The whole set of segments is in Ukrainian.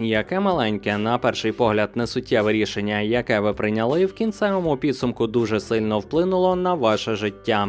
Яке маленьке, на перший погляд, несуттєве рішення, яке ви прийняли, в кінцевому підсумку дуже сильно вплинуло на ваше життя.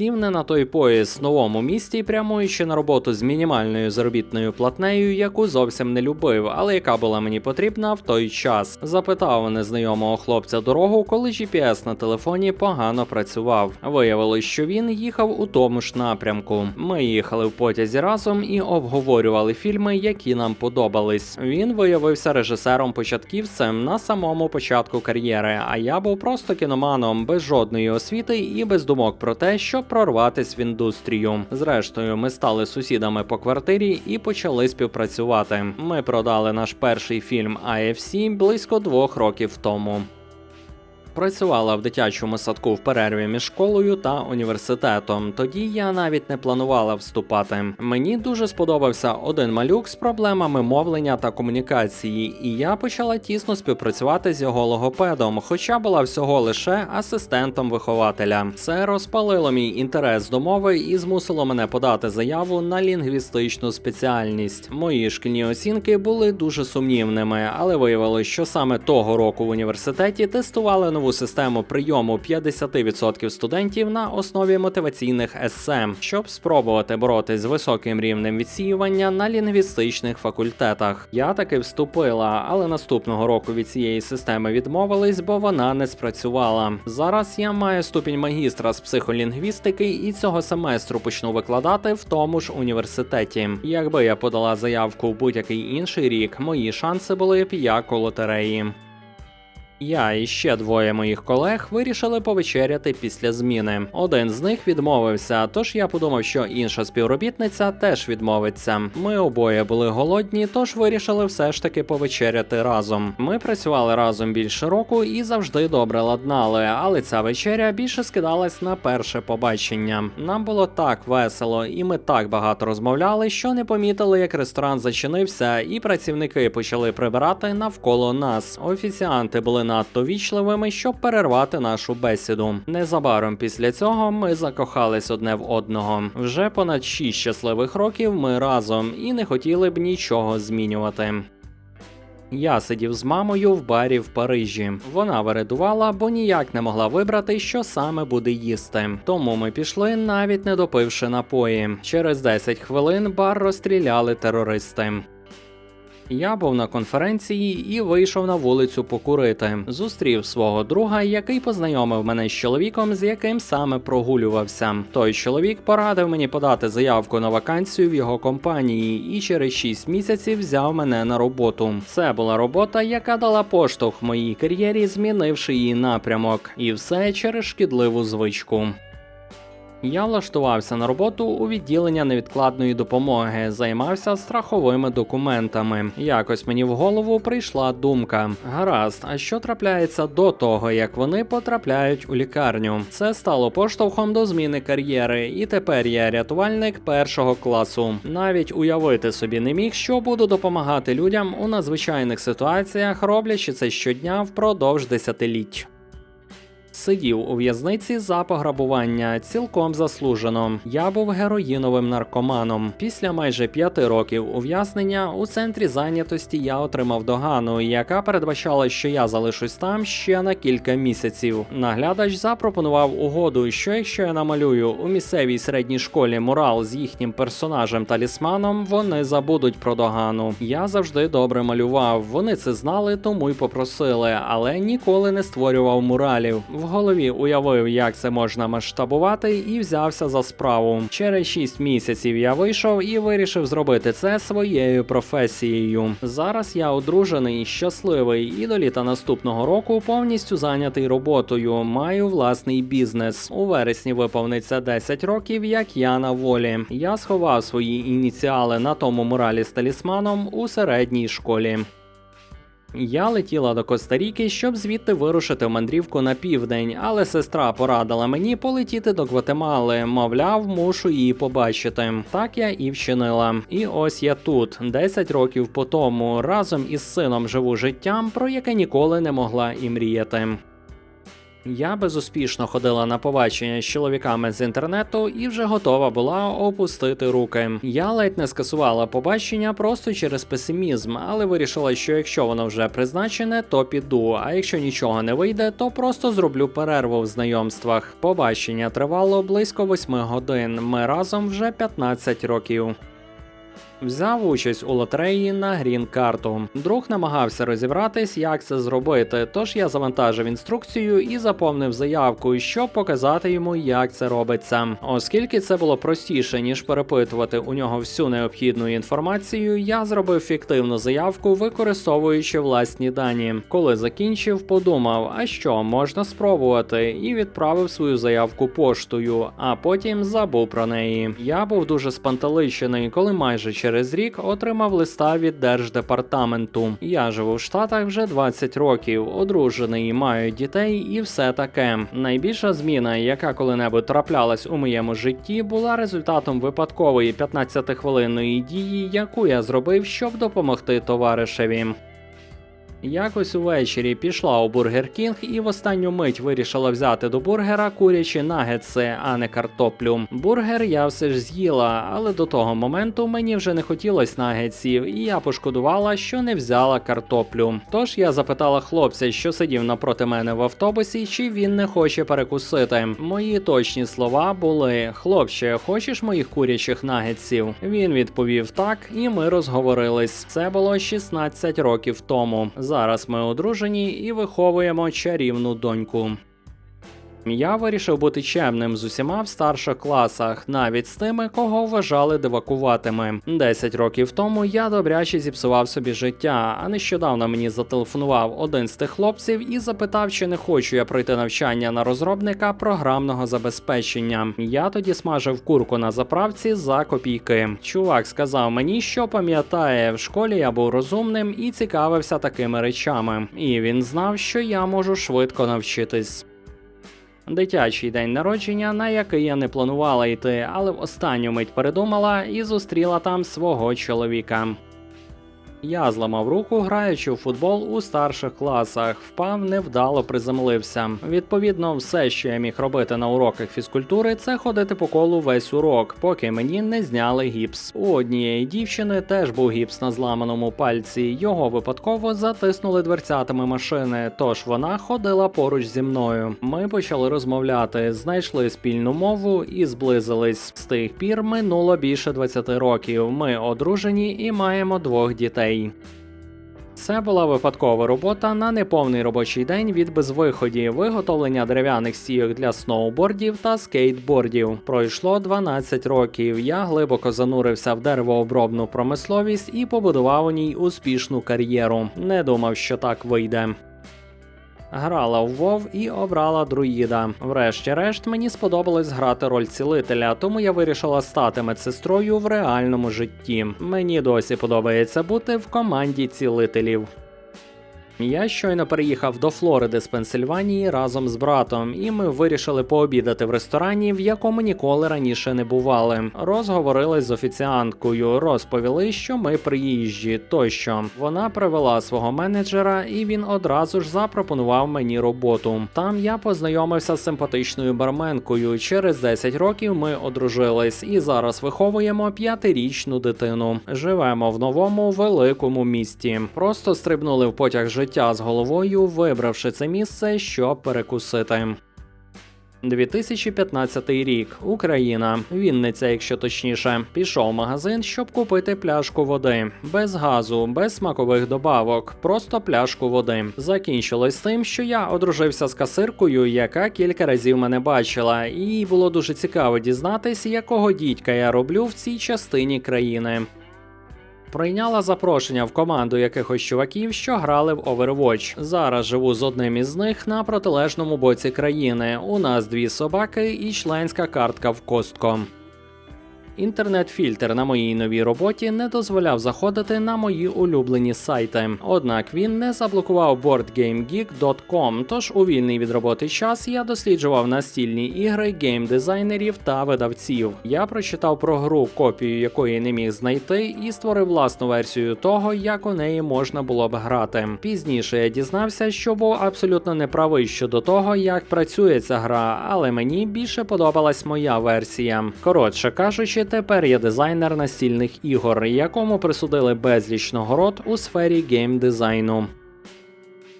Сів не на той в новому місті, прямуючи на роботу з мінімальною заробітною платнею, яку зовсім не любив, але яка була мені потрібна в той час. Запитав незнайомого хлопця дорогу, коли GPS на телефоні погано працював. Виявилось, що він їхав у тому ж напрямку. Ми їхали в потязі разом і обговорювали фільми, які нам подобались. Він виявився режисером-початківцем на самому початку кар'єри, а я був просто кіноманом без жодної освіти і без думок про те, щоб прорватись в індустрію. Зрештою, ми стали сусідами по квартирі і почали співпрацювати. Ми продали наш перший фільм IFC близько двох років тому. Працювала в дитячому садку в перерві між школою та університетом. Тоді я навіть не планувала вступати. Мені дуже сподобався один малюк з проблемами мовлення та комунікації, і я почала тісно співпрацювати з його логопедом, хоча була всього лише асистентом вихователя. Це розпалило мій інтерес до мови і змусило мене подати заяву на лінгвістичну спеціальність. Мої шкільні оцінки були дуже сумнівними, але виявилось, що саме того року в університеті тестували нову систему прийому 50% студентів на основі мотиваційних есе, щоб спробувати боротись з високим рівнем відсіювання на лінгвістичних факультетах. Я таки вступила, але наступного року від цієї системи відмовились, бо вона не спрацювала. Зараз я маю ступінь магістра з психолінгвістики і цього семестру почну викладати в тому ж університеті. Якби я подала заявку в будь-який інший рік, мої шанси були б як у лотереї. Я і ще двоє моїх колег вирішили повечеряти після зміни. Один з них відмовився, тож я подумав, що інша співробітниця теж відмовиться. Ми обоє були голодні, тож вирішили все ж таки повечеряти разом. Ми працювали разом більше року і завжди добре ладнали, але ця вечеря більше скидалась на перше побачення. Нам було так весело, і ми так багато розмовляли, що не помітили, як ресторан зачинився, і працівники почали прибирати навколо нас. Офіціанти були надто вічливими, щоб перервати нашу бесіду. Незабаром після цього ми закохались одне в одного. Вже понад шість щасливих років ми разом і не хотіли б нічого змінювати. Я сидів з мамою в барі в Парижі. Вона вередувала, бо ніяк не могла вибрати, що саме буде їсти. Тому ми пішли, навіть не допивши напої. Через 10 хвилин бар розстріляли терористи. Я був на конференції і вийшов на вулицю покурити. Зустрів свого друга, який познайомив мене з чоловіком, з яким саме прогулювався. Той чоловік порадив мені подати заявку на вакансію в його компанії, і через 6 місяців взяв мене на роботу. Це була робота, яка дала поштовх моїй кар'єрі, змінивши її напрямок, і все через шкідливу звичку. Я влаштувався на роботу у відділення невідкладної допомоги, займався страховими документами. Якось мені в голову прийшла думка: гаразд, а що трапляється до того, як вони потрапляють у лікарню? Це стало поштовхом до зміни кар'єри, і тепер я рятувальник першого класу. Навіть уявити собі не міг, що буду допомагати людям у надзвичайних ситуаціях, роблячи це щодня впродовж десятиліть. Сидів у в'язниці за пограбування, цілком заслужено. Я був героїновим наркоманом. Після майже п'яти років ув'язнення у центрі зайнятості я отримав догану, яка передбачала, що я залишусь там ще на кілька місяців. Наглядач запропонував угоду, що якщо я намалюю у місцевій середній школі мурал з їхнім персонажем талісманом, вони забудуть про догану. Я завжди добре малював. Вони це знали, тому й попросили, але ніколи не створював муралів. В голові уявив, як це можна масштабувати, і взявся за справу. Через 6 місяців я вийшов і вирішив зробити це своєю професією. Зараз я одружений, щасливий і до літа наступного року повністю зайнятий роботою. Маю власний бізнес. У вересні виповниться 10 років, як я на волі. Я сховав свої ініціали на тому муралі з талісманом у середній школі. Я летіла до Коста-Ріки, щоб звідти вирушити в мандрівку на південь, але сестра порадила мені полетіти до Гватемали. Мовляв, мушу її побачити. Так я і вчинила. І ось я тут, 10 років по тому, разом із сином живу життям, про яке ніколи не могла і мріяти. Я безуспішно ходила на побачення з чоловіками з інтернету і вже готова була опустити руки. Я ледь не скасувала побачення просто через песимізм, але вирішила, що якщо воно вже призначене, то піду. А якщо нічого не вийде, то просто зроблю перерву в знайомствах. Побачення тривало близько 8 годин. Ми разом вже 15 років. Взяв участь у лотереї на грін карту. Друг намагався розібратись, як це зробити. Тож я завантажив інструкцію і заповнив заявку, щоб показати йому, як це робиться. Оскільки це було простіше ніж перепитувати у нього всю необхідну інформацію, я зробив фіктивну заявку, використовуючи власні дані. Коли закінчив, подумав, а що можна спробувати, і відправив свою заявку поштою, а потім забув про неї. Я був дуже спантеличений, коли майже через рік отримав листа від держдепартаменту. Я живу в Штатах вже 20 років, одружений, маю дітей і все таке. Найбільша зміна, яка коли-небудь траплялась у моєму житті, була результатом випадкової 15-хвилинної дії, яку я зробив, щоб допомогти товаришеві. Якось увечері пішла у Бургер Кінг і в останню мить вирішила взяти до бургера курячі нагетси, а не картоплю. Бургер я все ж з'їла, але до того моменту мені вже не хотілось нагетсів, і я пошкодувала, що не взяла картоплю. Тож я запитала хлопця, що сидів напроти мене в автобусі, чи він не хоче перекусити. Мої точні слова були: хлопче, хочеш моїх курячих нагетсів? Він відповів так, і ми розговорились. Це було 16 років тому. Зараз ми одружені і виховуємо чарівну доньку. Я вирішив бути чемним з усіма в старших класах, навіть з тими, кого вважали дивакуватими. Десять років тому я добряче зіпсував собі життя, а нещодавно мені зателефонував один з тих хлопців і запитав, чи не хочу я пройти навчання на розробника програмного забезпечення. Я тоді смажив курку на заправці за копійки. Чувак сказав мені, що пам'ятає, в школі я був розумним і цікавився такими речами. І він знав, що я можу швидко навчитись. Дитячий день народження, на який я не планувала йти, але в останню мить передумала і зустріла там свого чоловіка. Я зламав руку, граючи у футбол у старших класах, впав, невдало приземлився. Відповідно, все, що я міг робити на уроках фізкультури, це ходити по колу весь урок, поки мені не зняли гіпс. У однієї дівчини теж був гіпс на зламаному пальці. Його випадково затиснули дверцятами машини, тож вона ходила поруч зі мною. Ми почали розмовляти, знайшли спільну мову і зблизились. З тих пір минуло більше 20 років. Ми одружені і маємо двох дітей. Це була випадкова робота на неповний робочий день від безвиході, виготовлення дерев'яних стійок для сноубордів та скейтбордів. Пройшло 12 років. Я глибоко занурився в деревообробну промисловість і побудував у ній успішну кар'єру. Не думав, що так вийде. Грала в Вов і обрала друїда. Врешті-решт мені сподобалось грати роль цілителя, тому я вирішила стати медсестрою в реальному житті. Мені досі подобається бути в команді цілителів. Я щойно переїхав до Флориди з Пенсильванії разом з братом, і ми вирішили пообідати в ресторані, в якому ніколи раніше не бували. Розговорились з офіціанткою, розповіли, що ми приїжджі тощо. Вона привела свого менеджера, і він одразу ж запропонував мені роботу. Там я познайомився з симпатичною барменкою. Через 10 років ми одружились і зараз виховуємо п'ятирічну дитину. Живемо в новому великому місті. Просто стрибнули в потяг життя з головою, вибравши це місце, щоб перекусити. 2015 рік. Україна. Вінниця, якщо точніше. Пішов в магазин, щоб купити пляшку води. Без газу, без смакових добавок. Просто пляшку води. Закінчилось тим, що я одружився з касиркою, яка кілька разів мене бачила, і було дуже цікаво дізнатись, якого дідька я роблю в цій частині країни. Прийняла запрошення в команду якихось чуваків, що грали в Overwatch. Зараз живу з одним із них на протилежному боці країни. У нас дві собаки і членська картка в костко. Інтернет-фільтр на моїй новій роботі не дозволяв заходити на мої улюблені сайти. Однак він не заблокував BoardGameGeek.com, тож у вільний від роботи час я досліджував настільні ігри геймдизайнерів та видавців. Я прочитав про гру, копію якої не міг знайти, і створив власну версію того, як у неї можна було б грати. Пізніше я дізнався, що був абсолютно неправий щодо того, як працює ця гра, але мені більше подобалась моя версія. Коротше кажучи, тепер я дизайнер настільних ігор, якому присудили безліч нагород у сфері геймдизайну.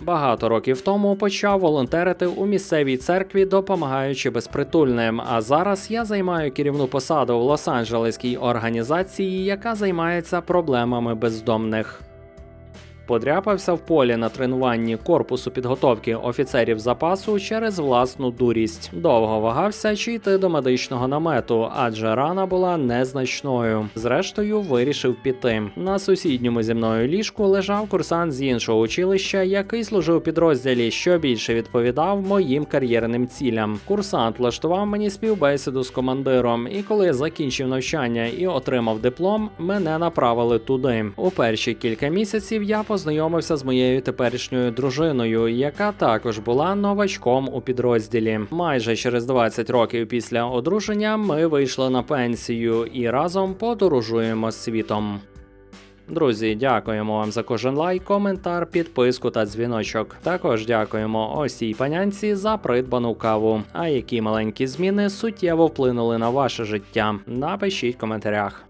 Багато років тому почав волонтерити у місцевій церкві, допомагаючи безпритульним. А зараз я займаю керівну посаду в Лос-Анджелеській організації, яка займається проблемами бездомних. Подряпався в полі на тренуванні корпусу підготовки офіцерів запасу через власну дурість. Довго вагався чи йти до медичного намету, адже рана була незначною. Зрештою, вирішив піти. На сусідньому зі мною ліжку лежав курсант з іншого училища, який служив у підрозділі, що більше відповідав моїм кар'єрним цілям. Курсант влаштував мені співбесіду з командиром, і коли закінчив навчання і отримав диплом, мене направили туди. У перші кілька місяців я познайомився з моєю теперішньою дружиною, яка також була новачком у підрозділі. Майже через 20 років після одруження ми вийшли на пенсію і разом подорожуємо світом. Друзі, дякуємо вам за кожен лайк, коментар, підписку та дзвіночок. Також дякуємо ось цій панянці за придбану каву. А які маленькі зміни суттєво вплинули на ваше життя? Напишіть в коментарях.